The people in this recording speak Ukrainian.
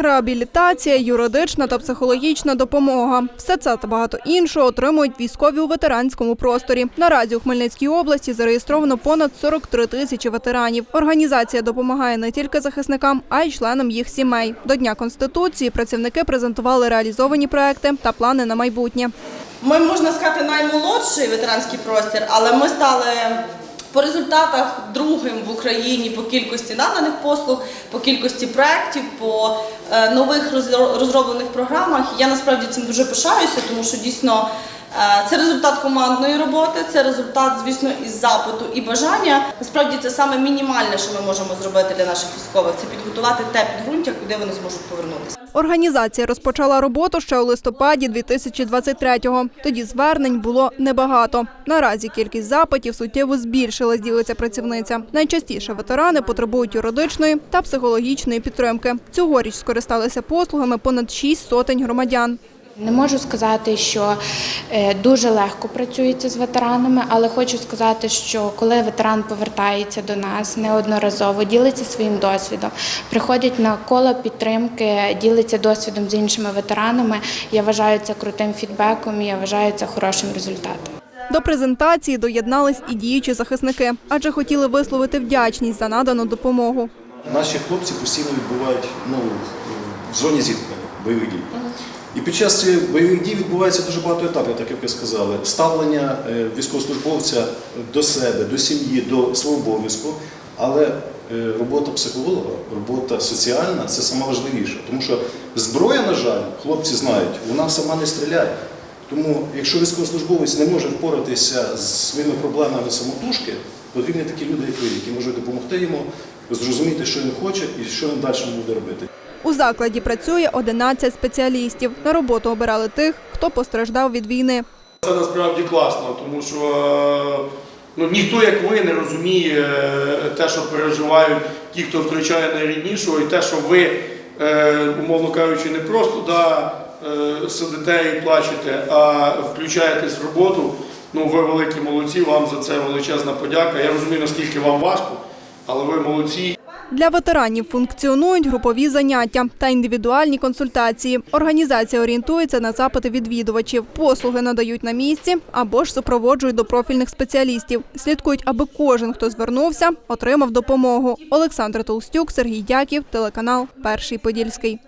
Реабілітація, юридична та психологічна допомога. Все це та багато іншого отримують військові у ветеранському просторі. Наразі у Хмельницькій області зареєстровано понад 43 тисячі ветеранів. Організація допомагає не тільки захисникам, а й членам їх сімей. До Дня Конституції працівники презентували реалізовані проекти та плани на майбутнє. Ми можна сказати наймолодший ветеранський простір, але ми стали по результатах другим в Україні по кількості наданих послуг, по кількості проєктів, по е, нових розро- розроблених програмах. Я насправді цим дуже пишаюся, тому що дійсно. Е, Це результат командної роботи, це результат, звісно, із запиту і бажання. Насправді це саме мінімальне, що ми можемо зробити для наших військових. Це підготувати те підґрунтя, куди вони зможуть повернутися. Організація розпочала роботу ще у листопаді 2023-го. Тоді звернень було небагато. Наразі кількість запитів суттєво збільшилась, ділиться працівниця. Найчастіше ветерани потребують юридичної та психологічної підтримки. Цьогоріч скористалися послугами понад шість сотень громадян. Не можу сказати, що е, дуже легко працюється з ветеранами, але хочу сказати, що коли ветеран повертається до нас неодноразово, ділиться своїм досвідом, приходить на коло підтримки, ділиться досвідом з іншими ветеранами. Я вважаю це крутим фідбеком і я вважаю це хорошим результатом. До презентації доєднались і діючі захисники, адже хотіли висловити вдячність за надану допомогу. Наші хлопці постійно відбувають ну, в зоні зіткнення бойових дій. І під час цих бойових дій відбувається дуже багато етапів, так як ви сказали. Ставлення е, військовослужбовця до себе, до сім'ї, до свого обов'язку. Але е, робота психолога, робота соціальна це саме важливіше. Тому що зброя, на жаль, хлопці знають, вона сама не стріляє. Тому, якщо військовослужбовець не може впоратися з своїми проблемами самотужки, потрібні такі люди, як ви, які можуть допомогти йому зрозуміти, що він хоче і що він далі буде робити. У закладі працює 11 спеціалістів. На роботу обирали тих, хто постраждав від війни. Це насправді класно, тому що е, ну, ніхто, як ви, не розуміє е, те, що переживають ті, хто втрачає найріднішого, і те, що ви, е, умовно кажучи, не просто да, сидите і плачете, а включаєтесь в роботу. Ну, ви великі молодці, вам за це величезна подяка. Я розумію, наскільки вам важко, але ви молодці. Для ветеранів функціонують групові заняття та індивідуальні консультації. Організація орієнтується на запити відвідувачів. Послуги надають на місці або ж супроводжують до профільних спеціалістів. Слідкують, аби кожен, хто звернувся, отримав допомогу. Олександр Толстюк, Сергій Дяків, телеканал Перший Подільський.